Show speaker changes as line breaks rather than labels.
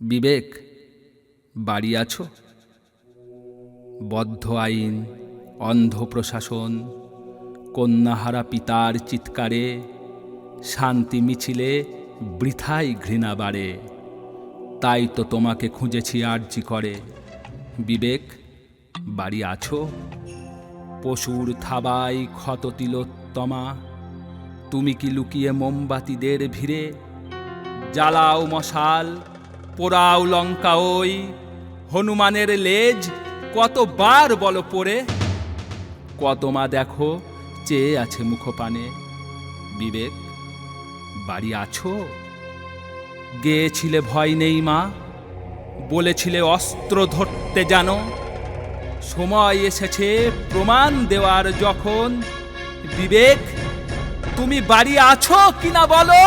বিবেক, বাড়ি আছো? বদ্ধ আইন, অন্ধ প্রশাসন, কন্যাহারা পিতার চিৎকারে, শান্তি মিছিলে বৃথাই ঘৃণা বাড়ে। তাই তো তোমাকে খুঁজেছি আর্জি করে। বিবেক, বাড়ি আছো? পশুর থাবাই ক্ষত তিলোত্তমা, তুমি কি লুকিয়ে মোমবাতিদের ভিড়ে? জ্বালাও মশাল পোড়াও লঙ্কা ওই। হনুমানের লেজ কতবার বলো পড়ে। কত মা দেখো চেয়ে আছে মুখপানে। বিবেক, বাড়ি আছো? গেয়েছিলে ভয় নেই মা। বলেছিলে অস্ত্র ধরতে জানো। সময় এসেছে প্রমাণ দেওয়ার যখন। বিবেক, তুমি বাড়ি আছো কিনা বলো?